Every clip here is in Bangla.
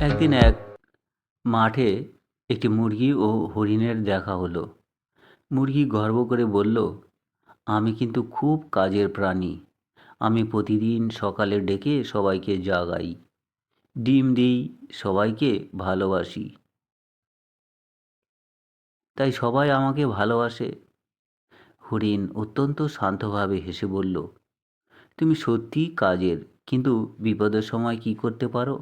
একদিন এক মাঠে একটি মুরগি ও হরিণের দেখা হলো। মুরগি গর্ব করে বলল, আমি কিন্তু খুব কাজের প্রাণী। আমি প্রতিদিন সকালে ডেকে সবাইকে জাগাই। ডিম দিই, সবাইকে ভালোবাসি। তাই সবাই আমাকে ভালোবাসে। হরিণ অত্যন্ত শান্তভাবে হেসে বলল, তুমি সত্যিই কাজের, কিন্তু বিপদের সময় কি করতে পারো?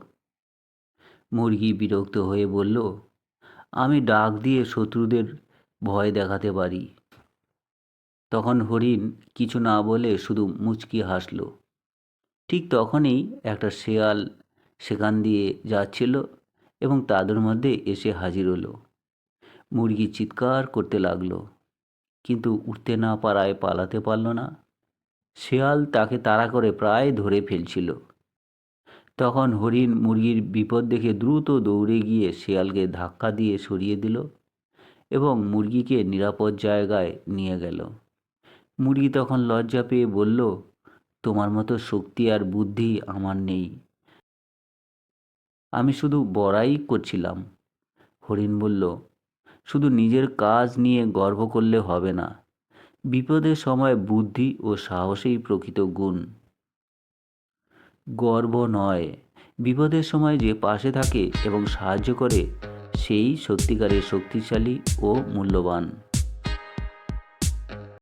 মুরগি বিরক্ত হয়ে বলল, আমি ডাক দিয়ে শত্রুদের ভয় দেখাতে পারি। তখন হরিণ কিছু না বলে শুধু মুচকি হাসল। ঠিক তখনই একটা শেয়াল সেখান দিয়ে যাচ্ছিল এবং তাদের মধ্যে এসে হাজির হলো। মুরগি চিৎকার করতে লাগল, কিন্তু উঠতে না পারায় পালাতে পারল না। শেয়াল তাকে তাড়া করে প্রায় ধরে ফেলছিল। তখন হরিণ মুরগির বিপদ দেখে দ্রুত দৌড়ে গিয়ে শেয়ালকে ধাক্কা দিয়ে সরিয়ে দিল এবং মুরগিকে নিরাপদ জায়গায় নিয়ে গেল। মুরগি তখন লজ্জা পেয়ে বলল, তোমার মতো শক্তি আর বুদ্ধি আমার নেই। আমি শুধু বড়াই করছিলাম। হরিণ বলল, শুধু নিজের কাজ নিয়ে গর্ব করলে হবে না। বিপদের সময় বুদ্ধি ও সাহসেই প্রকৃত গুণ। গর্ব নয়। বিপদের সময় যে পাশে থাকে এবং সাহায্য করে, সেই সত্যিকারের শক্তিশালী ও মূল্যবান।